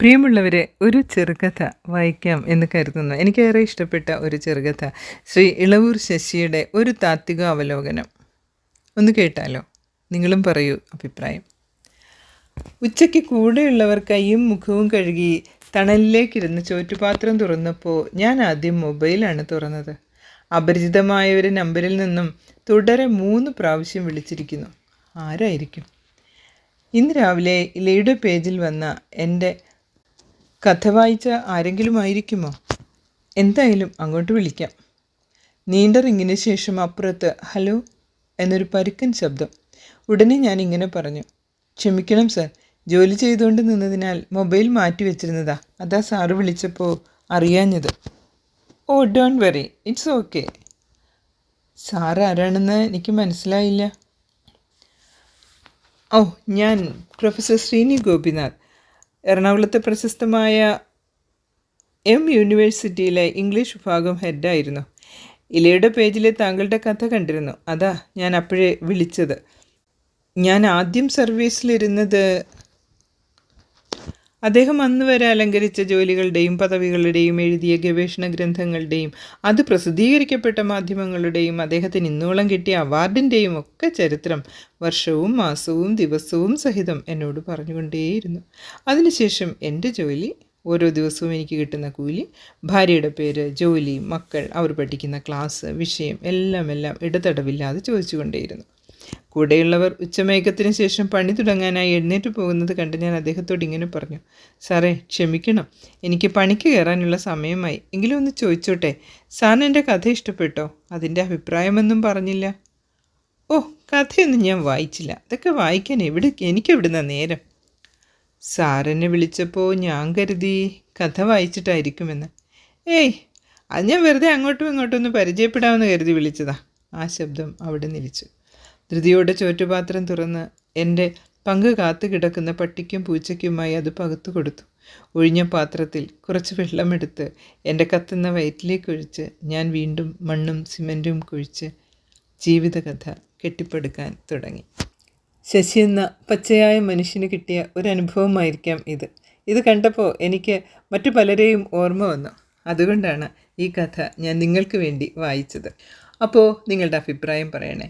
പ്രിയമുള്ളവരെ ഒരു ചെറുകഥ വായിക്കാം എന്ന് കരുതുന്നു. എനിക്കേറെ ഇഷ്ടപ്പെട്ട ഒരു ചെറുകഥ ശ്രീ ഇളവൂർ ശശിയുടെ ഒരു താത്വിക അവലോകനം. ഒന്ന് കേട്ടാലോ? നിങ്ങളും പറയൂ അഭിപ്രായം. ഉച്ചയ്ക്ക് കൂടെയുള്ളവർ കൈയും മുഖവും കഴുകി തണലിലേക്കിരുന്ന് ചോറ്റുപാത്രം തുറന്നപ്പോൾ ഞാൻ ആദ്യം മൊബൈലാണ് തുറന്നത്. അപരിചിതമായ ഒരു നമ്പറിൽ നിന്നും തുടരെ മൂന്ന് പ്രാവശ്യം വിളിച്ചിരിക്കുന്നു. ആരായിരിക്കും? ഇന്ന് രാവിലെ ലീഡ് പേജിൽ വന്ന എന്റെ കഥ വായിച്ച ആരെങ്കിലും ആയിരിക്കുമോ എന്തായാലും അങ്ങോട്ട് വിളിക്കാം. നീണ്ട റിങ്ങിന് ശേഷം അപ്പുറത്ത് ഹലോ എന്നൊരു പരുക്കൻ ശബ്ദം. ഉടനെ ഞാൻ ഇങ്ങനെ പറഞ്ഞു ക്ഷമിക്കണം സർ ജോലി ചെയ്തുകൊണ്ട് നിന്നതിനാൽ മൊബൈൽ മാറ്റി വെച്ചിരുന്നതാ. അതാ സാറ് വിളിച്ചപ്പോൾ അറിയാഞ്ഞത്. ഓ don't worry it's okay. Sir ആരാണെന്ന് എനിക്ക് മനസ്സിലായില്ല. ഓ ഞാൻ പ്രൊഫസർ ശ്രീനി ഗോപിനാഥ്. എറണാകുളത്തെ പ്രശസ്തമായ എം യൂണിവേഴ്സിറ്റിയിലെ ഇംഗ്ലീഷ് വിഭാഗം ഹെഡായിരുന്നു. ഇലയുടെ പേജിൽ താങ്കളുടെ കഥ കണ്ടിരുന്നു. അതാ ഞാൻ അപ്പോഴേ വിളിച്ചത്. ഞാൻ ആദ്യം സർവീസിലിരുന്നത് അദ്ദേഹം അന്ന് വരെ അലങ്കരിച്ച ജോലികളുടെയും പദവികളുടെയും എഴുതിയ ഗവേഷണ ഗ്രന്ഥങ്ങളുടെയും അത് പ്രസിദ്ധീകരിക്കപ്പെട്ട മാധ്യമങ്ങളുടെയും അദ്ദേഹത്തിന് ഇന്നോളം കിട്ടിയ അവാർഡിന്റെയും ഒക്കെ ചരിത്രം വർഷവും മാസവും ദിവസവും സഹിതം എന്നോട് പറഞ്ഞുകൊണ്ടേയിരുന്നു. അതിനുശേഷം എന്റെ ജോലി ഓരോ ദിവസവും എനിക്ക് കിട്ടുന്ന കൂലി ഭാര്യയുടെ പേര് ജോലി മക്കൾ അവർ പഠിക്കുന്ന ക്ലാസ് വിഷയം എല്ലാം എല്ലാം ഇടതടവില്ലാതെ ചോദിച്ചുകൊണ്ടേയിരുന്നു. കൂടെയുള്ളവർ ഉച്ചമയക്കത്തിന് ശേഷം പണി തുടങ്ങാനായി എഴുന്നേറ്റ് പോകുന്നത് കണ്ട് ഞാൻ അദ്ദേഹത്തോട് ഇങ്ങനെ പറഞ്ഞു സാറേ ക്ഷമിക്കണം. എനിക്ക് പണിക്ക് കയറാനുള്ള സമയമായി. എങ്കിലും ഒന്ന് ചോദിച്ചോട്ടെ? സാറിന് എന്റെ കഥ ഇഷ്ടപ്പെട്ടോ? അതിന്റെ അഭിപ്രായമൊന്നും പറഞ്ഞില്ല. ഓ കഥയൊന്നും ഞാൻ വായിച്ചില്ല. അതൊക്കെ വായിക്കാൻ എവിടെ എനിക്കെവിടുന്ന നേരം? സാറെന്നെ വിളിച്ചപ്പോൾ ഞാൻ കരുതി കഥ വായിച്ചിട്ടായിരിക്കുമെന്ന്. ഏയ് അത് ഞാൻ വെറുതെ അങ്ങോട്ടും ഇങ്ങോട്ടും ഒന്ന് പരിചയപ്പെടാമെന്ന് കരുതി വിളിച്ചതാ. ആ ശബ്ദം അവിടെ നിലിച്ചു. ധൃതിയോടെ ചോറ്റുപാത്രം തുറന്ന് എന്റെ പങ്ക് കാത്തു കിടക്കുന്ന പട്ടിക്കും പൂച്ചയ്ക്കുമായി അത് പകുത്തു കൊടുത്തു. ഒഴിഞ്ഞ പാത്രത്തിൽ കുറച്ച് വെള്ളമെടുത്ത് എന്റെ കത്തുന്ന വയറ്റിലേക്ക് ഒഴിച്ച് ഞാൻ വീണ്ടും മണ്ണും സിമന്റും കുഴിച്ച് ജീവിതകഥ കെട്ടിപ്പടുക്കാൻ തുടങ്ങി. ശശി എന്ന പച്ചയായ മനുഷ്യന് കിട്ടിയ ഒരു അനുഭവമായിരിക്കാം ഇത്. ഇത് കണ്ടപ്പോൾ എനിക്ക് മറ്റു പലരെയും ഓർമ്മ വന്നു. അതുകൊണ്ടാണ് ഈ കഥ ഞാൻ നിങ്ങൾക്ക് വേണ്ടി വായിച്ചത്. അപ്പോൾ നിങ്ങളുടെ അഭിപ്രായം പറയണേ.